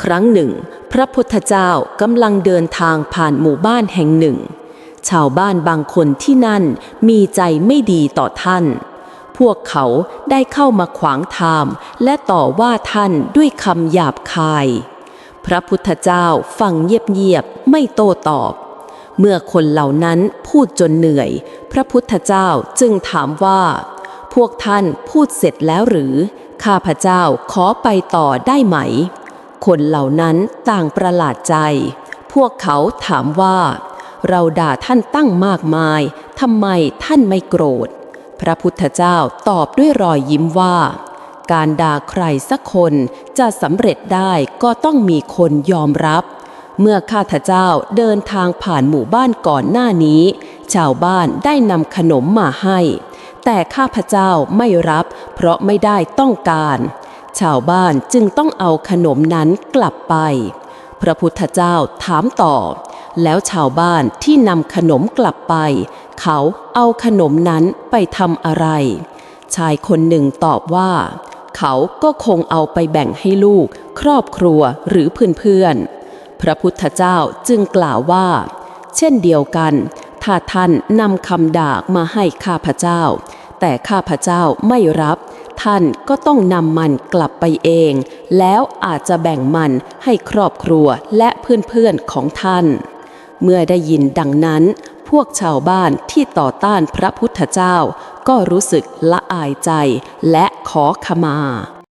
ครั้งหนึ่ง พระพุทธเจ้ากำลังเดินทางผ่านหมู่บ้านแห่งหนึ่ง ชาวบ้านบางคนที่นั่นมีใจไม่ดีต่อท่าน พวกเขาได้เข้ามาขวางทางและต่อว่าท่านด้วยคำหยาบคาย พระพุทธเจ้าฟังเงียบๆไม่โต้ตอบ เมื่อคนเหล่านั้นพูดจนเหนื่อย พระพุทธเจ้าจึงถามว่า พวกท่านพูดเสร็จแล้วหรือ ข้าพเจ้าขอไปต่อได้ไหม คนเหล่านั้นต่างประหลาดใจ พวกเขาถามว่า เราด่าท่านตั้งมากมายทำไมท่านไม่โกรธ พระพุทธเจ้าตอบด้วยรอยยิ้มว่า การด่าใครสักคนจะสำเร็จได้ก็ต้องมีคนยอมรับ เมื่อข้าพเจ้าเดินทางผ่านหมู่บ้านก่อนหน้านี้ ชาวบ้านได้นำขนมมาให้ แต่ข้าพเจ้าไม่รับเพราะไม่ได้ต้องการ ชาวบ้านจึงต้องเอาขนมนั้นกลับไป พระพุทธเจ้าถามต่อ แล้วชาวบ้านที่นำขนมกลับไป เขาเอาขนมนั้นไปทำอะไร ชายคนหนึ่งตอบว่า เขาก็คงเอาไปแบ่งให้ลูก ครอบครัวหรือเพื่อนๆ พระพุทธเจ้าจึงกล่าวว่า เช่นเดียวกัน ถ้าท่านนำคำด่ามาให้ข้าพเจ้า แต่ข้าพเจ้าไม่รับ ท่านก็ต้องนำมันกลับไปเอง แล้วอาจจะแบ่งมันให้ครอบครัวและเพื่อนๆของท่าน เมื่อได้ยินดังนั้น พวกชาวบ้านที่ต่อต้านพระพุทธเจ้า ก็รู้สึกละอายใจและขอขมา